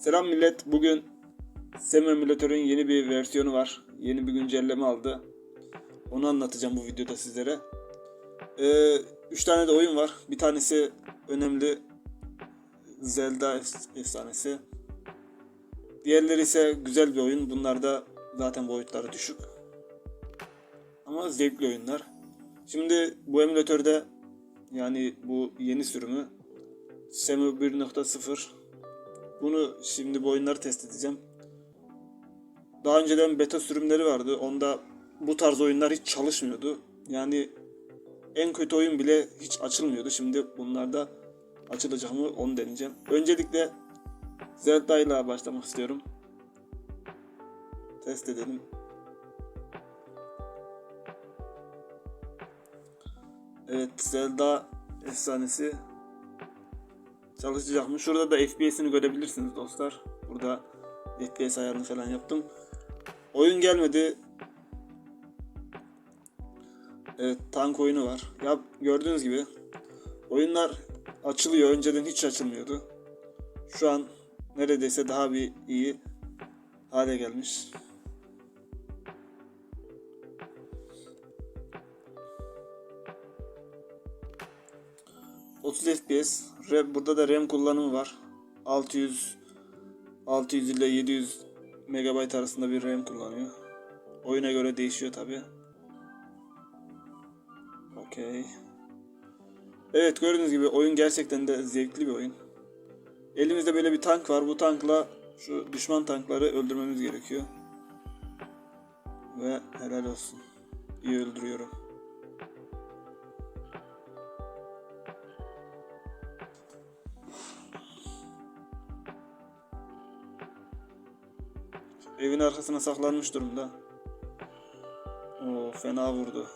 Selam millet. Bugün Sem Emülatör'ün yeni bir versiyonu var. Yeni bir güncelleme aldı. Onu anlatacağım bu videoda sizlere. Ee, üç tane de oyun var. Bir tanesi önemli Zelda ef- efsanesi. Diğerleri ise güzel bir oyun. Bunlar da zaten boyutları düşük. Ama zevkli oyunlar. Şimdi bu emülatörde yani bu yeni sürümü Semu 1.0 bunu şimdi bu oyunları test edeceğim. Daha önceden beta sürümleri vardı. Onda bu tarz oyunlar hiç çalışmıyordu. Yani en kötü oyun bile hiç açılmıyordu. Şimdi bunlarda açılacak mı onu deneyeceğim. Öncelikle Zelda ile başlamak istiyorum. Test edelim. Evet Zelda efsanesi çalışacak mı? Şurada da FPS'ini görebilirsiniz dostlar. Burada FPS ayarını falan yaptım. Oyun gelmedi. Evet tank oyunu var. Ya gördüğünüz gibi oyunlar açılıyor. Önceden hiç açılmıyordu. Şu an neredeyse daha bir iyi hale gelmiş. ...30 FPS. Burada da RAM kullanımı var. 600 600 ile 700 MB arasında bir RAM kullanıyor. Oyuna göre değişiyor tabi. Okey. Evet gördüğünüz gibi oyun gerçekten de zevkli bir oyun. Elimizde böyle bir tank var. Bu tankla şu düşman tankları öldürmemiz gerekiyor. Ve helal olsun. İyi öldürüyorum. Evin arkasına saklanmış durumda. Oo fena vurdu.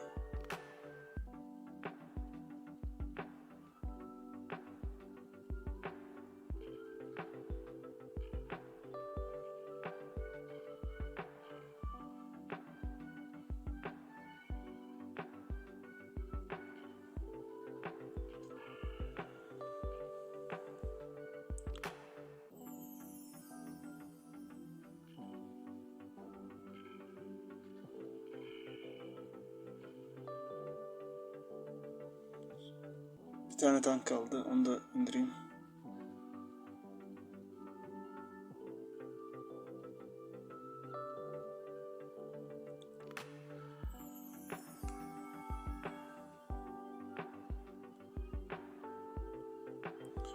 Bir tane tank kaldı. Onu da indireyim.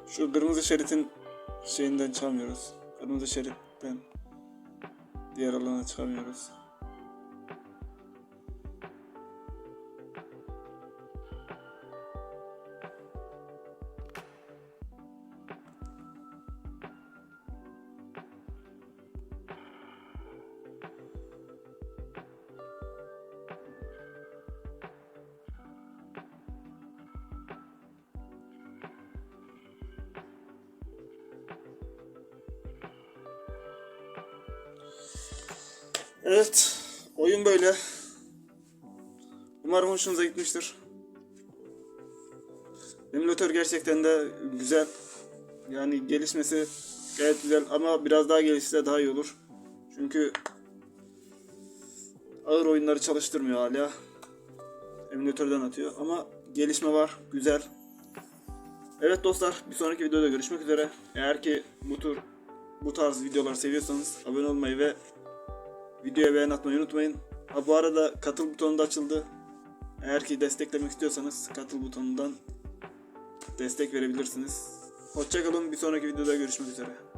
Şu kırmızı şeritin şeyinden çıkamıyoruz. Kırmızı şeritten diğer alana çıkamıyoruz. Evet, oyun böyle. Umarım hoşunuza gitmiştir. Emülatör gerçekten de güzel. Yani gelişmesi gayet güzel ama biraz daha gelişse daha iyi olur. Çünkü ağır oyunları çalıştırmıyor hala. Emülatörden atıyor ama gelişme var, güzel. Evet dostlar, bir sonraki videoda görüşmek üzere. Eğer ki bu tür bu tarz videolar seviyorsanız abone olmayı ve Videoya beğen atmayı unutmayın. Ha bu arada katıl butonu da açıldı. Eğer ki desteklemek istiyorsanız katıl butonundan destek verebilirsiniz. Hoşçakalın bir sonraki videoda görüşmek üzere.